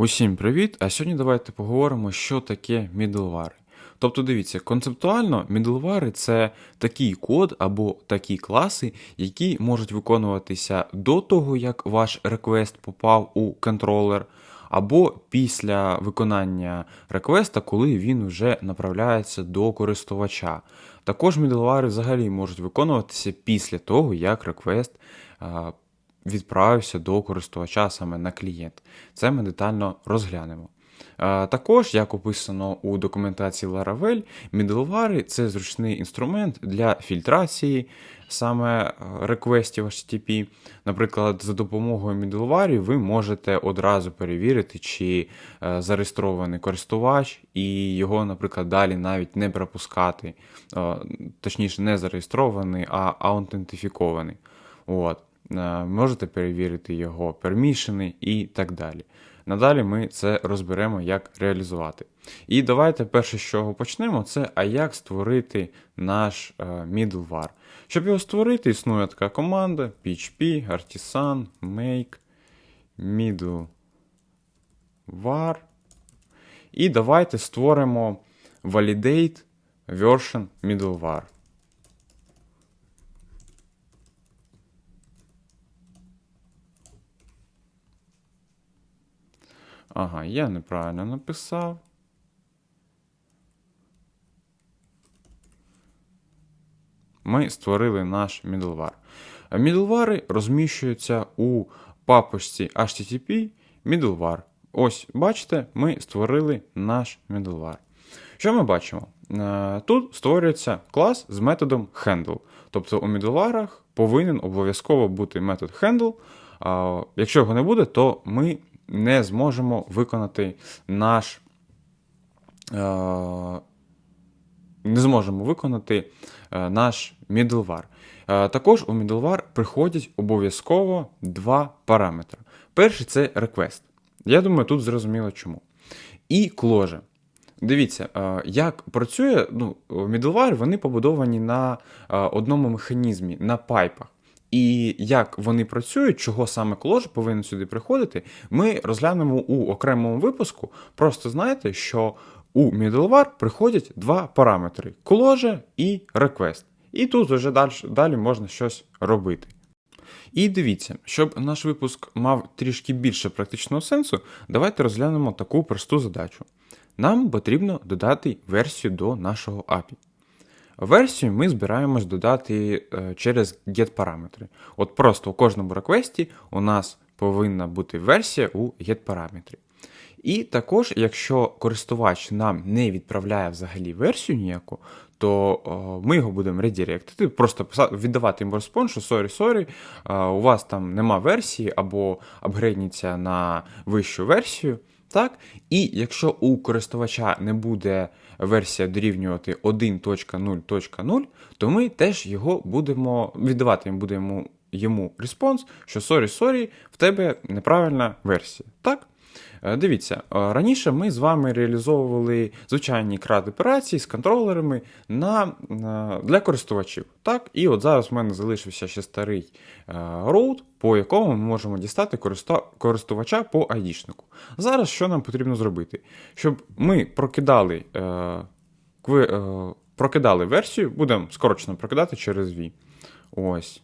Усім привіт! А сьогодні давайте поговоримо, що таке мідлвари. Тобто, дивіться, концептуально мідлвари це такий код або такі класи, які можуть виконуватися до того, як ваш реквест попав у контролер, або після виконання реквеста, коли він вже направляється до користувача. Також мідлвари взагалі можуть виконуватися після того, як реквест відправився до користувача саме на клієнт. Це ми детально розглянемо. Е, Також, як описано у документації Laravel, мідлвари це зручний інструмент для фільтрації саме е, реквестів HTTP. Наприклад, за допомогою мідлварів ви можете одразу перевірити, чи е, зареєстрований користувач, і його, наприклад, далі навіть не пропускати, точніше, не зареєстрований, а аутентифікований. От. Е, Можете перевірити його пермішени і так далі. Надалі ми це розберемо, як реалізувати. І давайте перше, з чого почнемо, це а як створити наш е, middleware. Щоб його створити, існує така команда PHP, Artisan, Make, middleware. І давайте створимо validate version middleware. Ага, я неправильно написав. Ми створили наш middleware. Middleware розміщуються у папочці HTTP middleware. Ось, бачите, ми створили наш middleware. Що ми бачимо? Е, Тут створюється клас з методом handle. Тобто у middleware повинен обов'язково бути метод handle. Якщо його не буде, то ми не зможемо виконати наш. е, Не зможемо виконати е, наш middleware. Е, Також у middleware приходять обов'язково два параметри. Перший це request. Я думаю, тут зрозуміло чому. І кложе. Дивіться, як працює ну, middleware, вони побудовані на одному механізмі, на пайпах. І як вони працюють, чого саме клож повинен сюди приходити, ми розглянемо у окремому випуску. Просто знаєте, що у middleware приходять два параметри: кложе і request. І тут вже далі, далі можна щось робити. І дивіться, щоб наш випуск мав трішки більше практичного сенсу, давайте розглянемо таку просту задачу. Нам потрібно додати версію до нашого API. Версію ми збираємось додати е, через get-параметри. От просто у кожному реквесті у нас повинна бути версія у get-параметрі. І також, якщо користувач нам не відправляє взагалі версію ніяку, то о, ми його будемо редиректити, просто писати, віддавати йому респонс, що sorry, sorry, е, у вас там нема версії або апгрейдніться на вищу версію. Так? І якщо у користувача не буде версія дорівнювати 1.0.0, то ми теж його будемо віддавати будемо йому респонс, що sorry, sorry, в тебе неправильна версія. Так? Е, Дивіться, е, раніше ми з вами реалізовували звичайні крат операції з контролерами на, для користувачів. Так? І от зараз в мене залишився ще старий е, роут, по якому ми можемо дістати користувача по айдішнику. Зараз що нам потрібно зробити? Щоб ми прокидали, прокидали версію, будемо скорочено прокидати через V. Ось.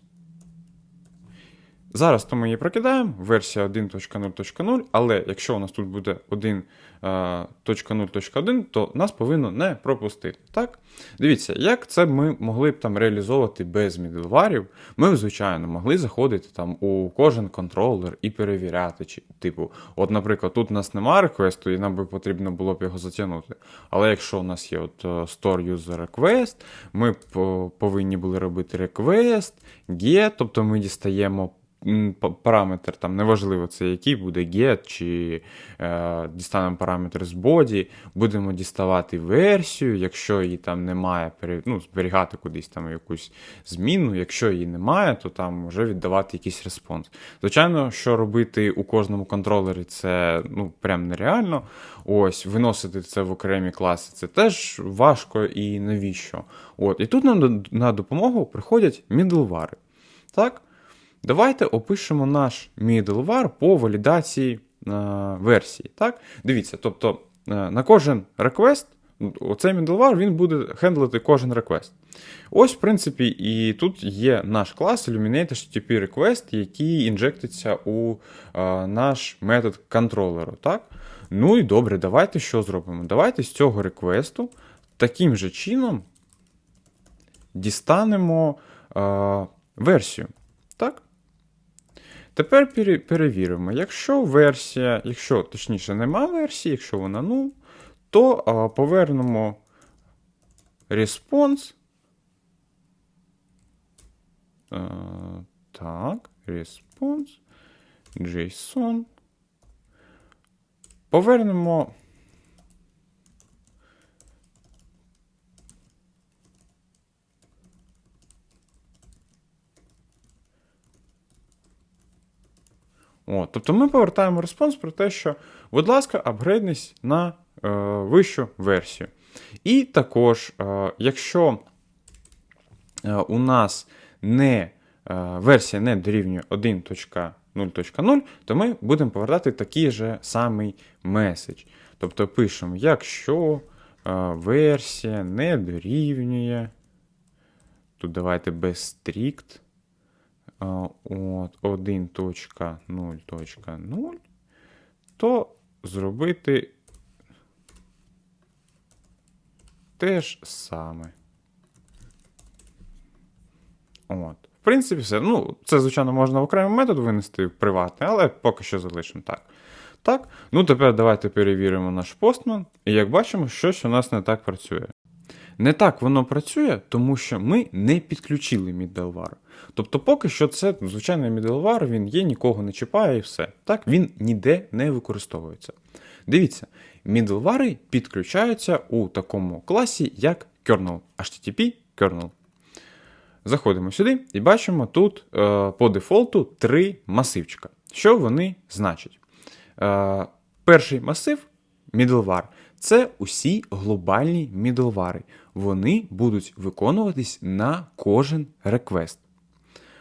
Зараз то ми її прокидаємо, версія 1.0.0, але якщо у нас тут буде 1.0.1, то нас повинно не пропустити. Так? Дивіться, як це ми могли б там реалізовувати без мідлварів. Ми, б, звичайно, могли заходити там у кожен контролер і перевіряти. Чи, типу, от, наприклад, тут у нас немає реквесту, і нам би потрібно було б його затягнути. Але якщо у нас є от е, store user request, ми е, повинні були робити request, get, тобто ми дістаємо параметр, там неважливо це який буде get, чи е, дістанемо параметр з body, будемо діставати версію, якщо її там немає, ну, зберігати кудись там якусь зміну. Якщо її немає, то там вже віддавати якийсь респонс. Звичайно, що робити у кожному контролері, це ну, прям нереально. Ось, виносити це в окремі класи, це теж важко і навіщо. От, і тут нам на допомогу приходять мідлвари. Так? Давайте опишемо наш middleware по валідації версії. Так? Дивіться, тобто е, на кожен реквест, оцей middleware він буде хендлити кожен реквест. Ось, в принципі, і тут є наш клас Illuminate HTTP Request, який інжектиться у е, наш метод контролеру. Так? Ну і добре, давайте що зробимо? Давайте з цього реквесту таким же чином дістанемо е, версію. Тепер перевіримо, якщо версія, якщо точніше нема версії, якщо вона null, то а, повернемо. Е, так, response. JSON. Повернемо. О, тобто ми повертаємо респонс про те, що, будь ласка, апгрейднись на е, вищу версію. І також, е, якщо е, у нас не, е, версія не дорівнює 1.0.0, то ми будемо повертати такий же самий меседж. Тобто пишемо, якщо е, версія не дорівнює. Тут давайте без strict. От 1.0.0, то зробити те ж саме. От. В принципі, все. Ну, це, звичайно, можна в окремий метод винести в приватний, але поки що залишимо так. Так, ну тепер давайте перевіримо наш постман. І як бачимо, щось у нас не так працює. Не так воно працює, тому що ми не підключили middleware. Тобто, поки що це звичайний middleware, він є, нікого не чіпає і все. Так, він ніде не використовується. Дивіться, middleware підключаються у такому класі, як kernel, HTTP kernel. Заходимо сюди і бачимо тут е, по дефолту три масивчика. Що вони значать? Е, перший масив middleware це усі глобальні middleware. Вони будуть виконуватись на кожен реквест.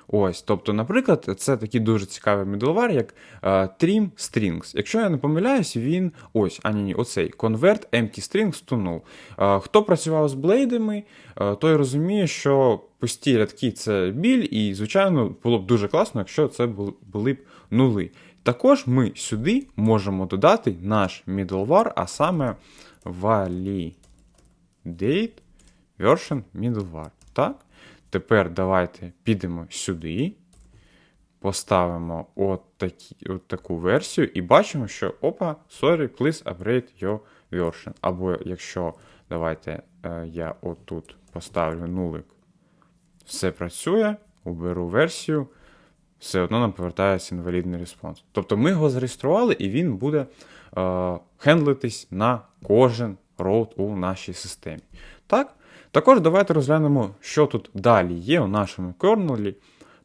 Ось, тобто, наприклад, це такий дуже цікавий middleware, як е, trim strings. Якщо я не помиляюсь, він ось, а ні, ні, оцей convert empty strings to null. Е, хто працював з блейдами, е, той розуміє, що пусті рядки це біль, і, звичайно, було б дуже класно, якщо це були б нули. Також ми сюди можемо додати наш middleware, а саме validate version middleware. Так? Тепер давайте підемо сюди, поставимо от, такі, от таку версію і бачимо, що опа, sorry, please upgrade your version. Або якщо давайте е, я отут поставлю нулик, все працює, уберу версію, все одно нам повертається інвалідний респонс. Тобто ми його зареєстрували, і він буде е, хендлитись на кожен роут у нашій системі. Так? Також давайте розглянемо, що тут далі є у нашому кернелі.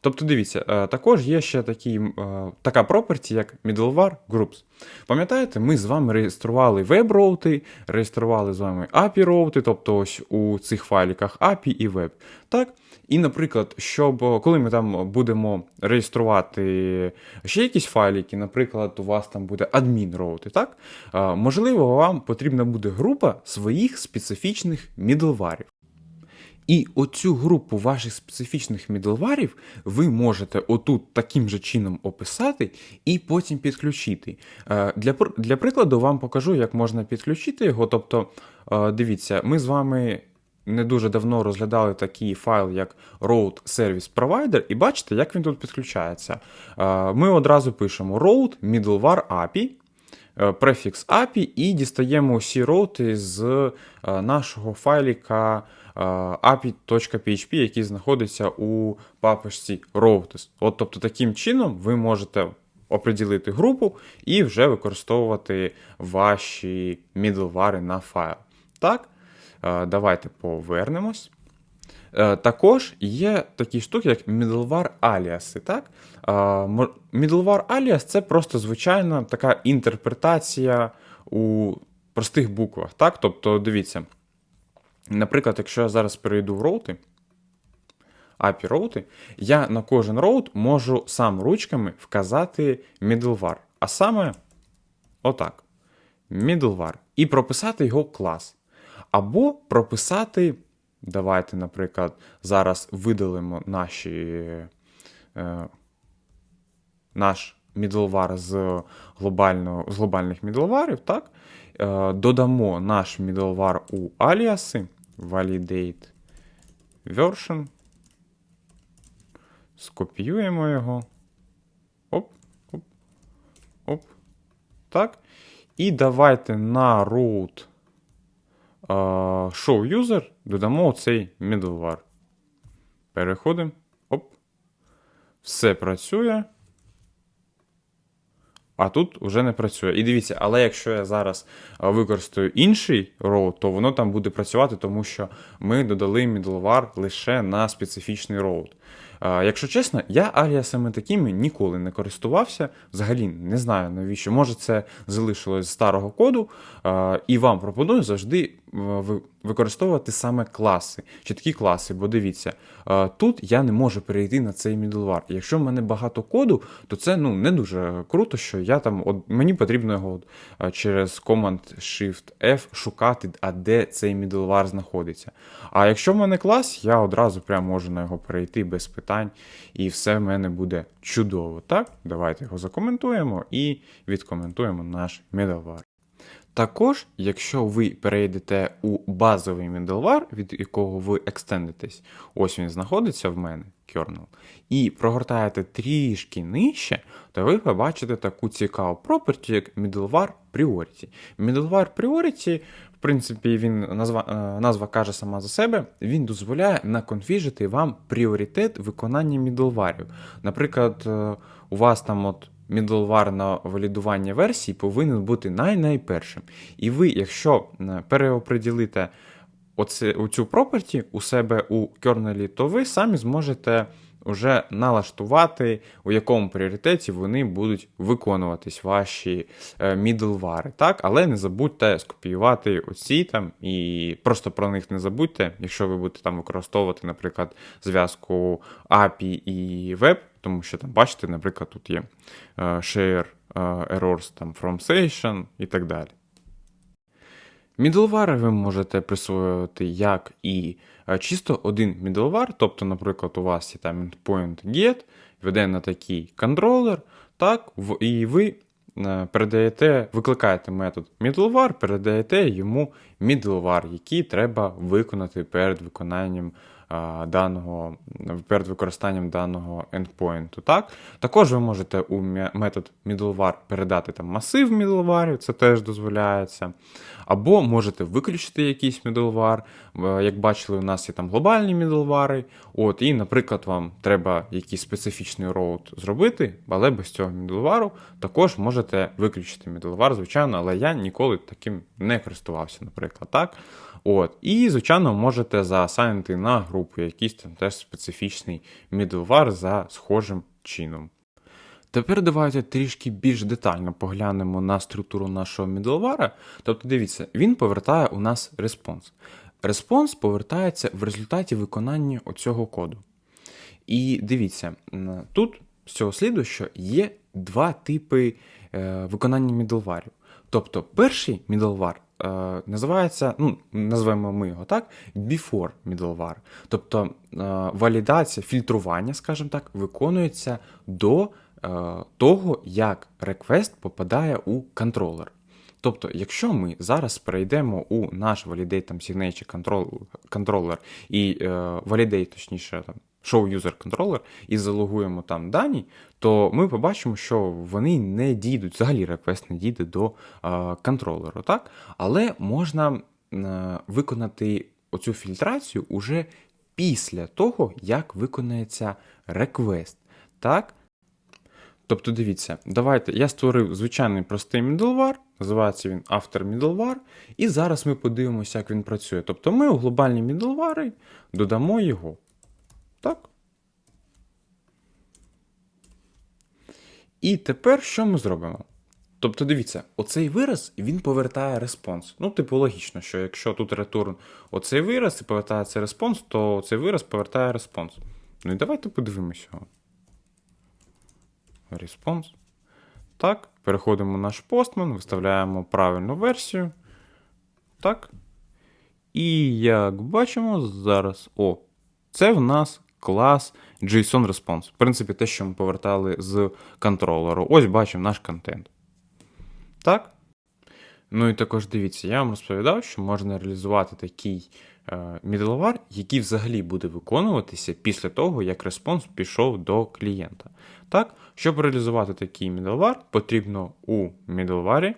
Тобто, дивіться, е, також є ще такі, е, така property, як middleware groups. Пам'ятаєте, ми з вами реєстрували веб-роути, реєстрували з вами API-роути, тобто ось у цих файліках API і веб. Так? І, наприклад, щоб коли ми там будемо реєструвати ще якісь файлики, наприклад, у вас там буде адмін-роути, так? Е, Можливо, вам потрібна буде група своїх специфічних мідлварів. І оцю групу ваших специфічних мідлварів ви можете отут таким же чином описати і потім підключити. Е, Для, для прикладу вам покажу, як можна підключити його. Тобто, е, дивіться, ми з вами не дуже давно розглядали такий файл, як Road Service Provider, і бачите, як він тут підключається. Е, Ми одразу пишемо Road Middleware API, е, префікс API і дістаємо усі роути з е, нашого файліка api.php, який знаходиться у папочці routes. От, тобто, таким чином ви можете оприділити групу і вже використовувати ваші middleware на файл. Так, давайте повернемось. Е, Також є такі штуки, як middleware аліаси. Так? Е, Middleware alias це просто звичайна така інтерпретація у простих буквах. Так? Тобто, дивіться, наприклад, якщо я зараз перейду в роути, API роути, я на кожен роут можу сам ручками вказати middleware. А саме Отак. Middleware. І прописати його клас. Або прописати. Давайте, наприклад, зараз видалимо наші, е, наш middleware з, глобального, з глобальних middleware, так? Е, додамо наш middleware у аліаси. Validate version. Скопіюємо його. Оп, оп, оп. Так. І давайте на root show user додамо цей middleware. Переходимо. Оп. Все працює. А тут вже не працює. І дивіться, але якщо я зараз використаю інший роут, то воно там буде працювати, тому що ми додали middleware лише на специфічний роут. Якщо чесно, я аліасами такими ніколи не користувався. Взагалі не знаю навіщо. Може, це залишилось з старого коду. І вам пропоную завжди е, використовувати саме класи, чіткі класи, бо дивіться, е, тут я не можу перейти на цей middleware. Якщо в мене багато коду, то це ну не дуже круто, що я там от мені потрібно його е, через Command Shift F шукати, а де цей middleware знаходиться. А якщо в мене клас, я одразу прямо можу на його перейти без питань, і все в мене буде чудово. Так, давайте його закоментуємо і відкоментуємо наш middleware. Також, якщо ви перейдете у базовий middleware, від якого ви екстендитесь, ось він знаходиться в мене, kernel, і прогортаєте трішки нижче, то ви побачите таку цікаву property, як middleware priority. Middleware priority, в принципі, він назва, е, назва каже сама за себе, він дозволяє наконфіжити вам пріоритет виконання middleware. Наприклад, е, у вас там от middleware на валідування версій повинен бути най-найпершим. І ви, якщо е, переоприділите оце, оцю property у себе у кернелі, то ви самі зможете вже налаштувати, у якому пріоритеті вони будуть виконуватись ваші е, middleware, так? Але не забудьте скопіювати оці там і просто про них не забудьте, якщо ви будете там використовувати, наприклад, зв'язку API і web, тому що там, бачите, наприклад, тут є е, share е, errors там from session і так далі. Middleware ви можете присвоювати як і е, чисто один мідлвар, тобто, наприклад, у вас є там endpoint get, веде на такий контролер, так, і ви е, передаєте, викликаєте метод middleware, передаєте йому middleware, який треба виконати перед виконанням даного, перед використанням даного endpoint. Так? Також ви можете у метод middleware передати там масив middleware, це теж дозволяється. Або можете виключити якийсь middleware. Як бачили, у нас є там глобальні middleware, От, і, наприклад, вам треба якийсь специфічний роут зробити, але без цього middleware також можете виключити middleware, звичайно, але я ніколи таким не користувався, наприклад. так. От. І, звичайно, можете заасайнити на групу якийсь там теж специфічний middleware за схожим чином. Тепер давайте трішки більш детально поглянемо на структуру нашого middleware. Тобто, дивіться, він повертає у нас респонс. Респонс повертається в результаті виконання оцього коду. І дивіться, тут з цього сліду, що є два типи е, виконання middleware. Тобто, перший middleware е, називається, ну, назвемо ми його так, before middleware. Тобто е, валідація, фільтрування, скажімо так, виконується до е, того, як request попадає у контролер. Тобто, якщо ми зараз перейдемо у наш Validate там, Signature control, controller і е, Validate, точніше, там, Show User Controller і залогуємо там дані, то ми побачимо, що вони не дійдуть, взагалі реквест не дійде до е, контролеру, так? Але можна е, виконати оцю фільтрацію уже після того, як виконається реквест. Так? Тобто, дивіться, давайте я створив звичайний простий middleware, називається він After Middleware, і зараз ми подивимося, як він працює. Тобто ми у глобальні middleware додамо його. Так? І тепер що ми зробимо? Тобто, дивіться, оцей вираз він повертає респонс. Ну, типу, логічно, що якщо тут return оцей вираз і повертається респонс, то цей вираз повертає респонс. Ну і давайте подивимося. Респонс. Так. переходимо в наш постман, виставляємо правильну версію. Так. І як бачимо, зараз. О, це в нас клас JSON Response. В принципі, те, що ми повертали з контролеру. Ось бачимо наш контент. Так. Ну і також дивіться, я вам розповідав, що можна реалізувати такий е, який взагалі буде виконуватися після того, як респонс пішов до клієнта. Так, щоб реалізувати такий middleware, потрібно у middleware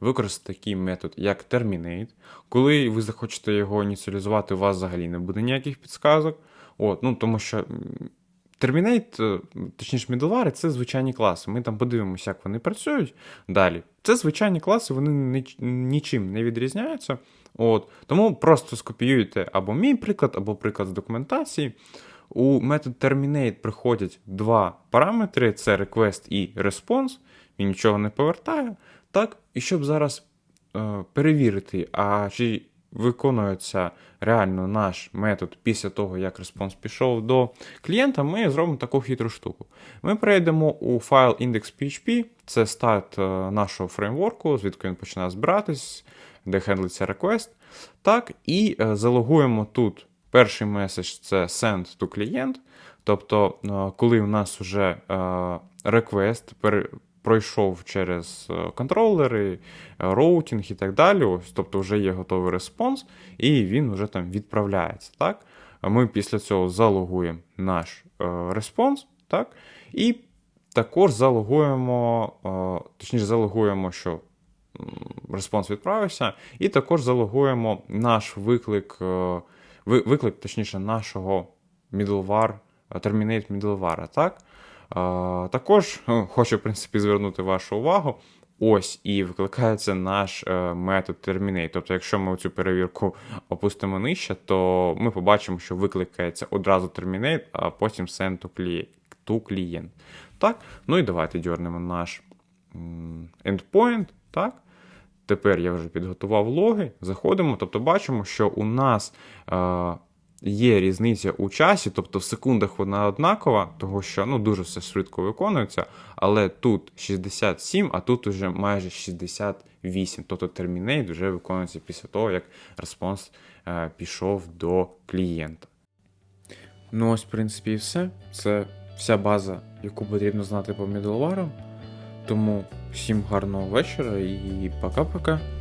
використати такий метод, як terminate. Коли ви захочете його ініціалізувати, у вас взагалі не буде ніяких підсказок. От, ну, тому що Terminate, е, точніше, middleware, це звичайні класи. Ми там подивимося, як вони працюють далі. Це звичайні класи, вони нічим не відрізняються. От, тому просто скопіюйте або мій приклад, або приклад з документації. У метод terminate приходять два параметри: це request і response. Він нічого не повертає. Так, і щоб зараз е, перевірити, а чи виконується реально наш метод після того, як респонс пішов до клієнта, ми зробимо таку хитру штуку. Ми перейдемо у файл index.php, це старт е, нашого фреймворку, звідки він починає збиратись, де хендлиться request. Так, і е, залогуємо тут перший меседж це send to клієнт. Тобто, е, коли у нас вже пере- пройшов через е, контролери, е, роутінг і так далі, ось, тобто вже є готовий респонс, і він вже там відправляється. Так? Ми після цього залогуємо наш е, респонс, так? і також залогуємо, точніше, залогуємо, що респонс відправився, і також залогуємо наш виклик, виклик, точніше, нашого middleware, terminate middleware, так? Також е, хочу, в принципі, звернути вашу увагу. Ось і викликається наш е, метод terminate. Тобто, якщо ми цю перевірку опустимо нижче, то ми побачимо, що викликається одразу terminate, а потім send to клієнт. Так, ну і давайте дьорнемо наш endpoint. Так. Тепер я вже підготував логи, заходимо, тобто бачимо, що у нас е, є різниця у часі, тобто в секундах вона однакова, того що ну, дуже все швидко виконується, але тут 67, а тут уже майже 68. Тобто термінейт вже виконується після того, як респонс е, пішов до клієнта. Ну, ось, в принципі, і все. Це вся база, яку потрібно знати по middleware. Тому всім гарного вечора і пока-пока.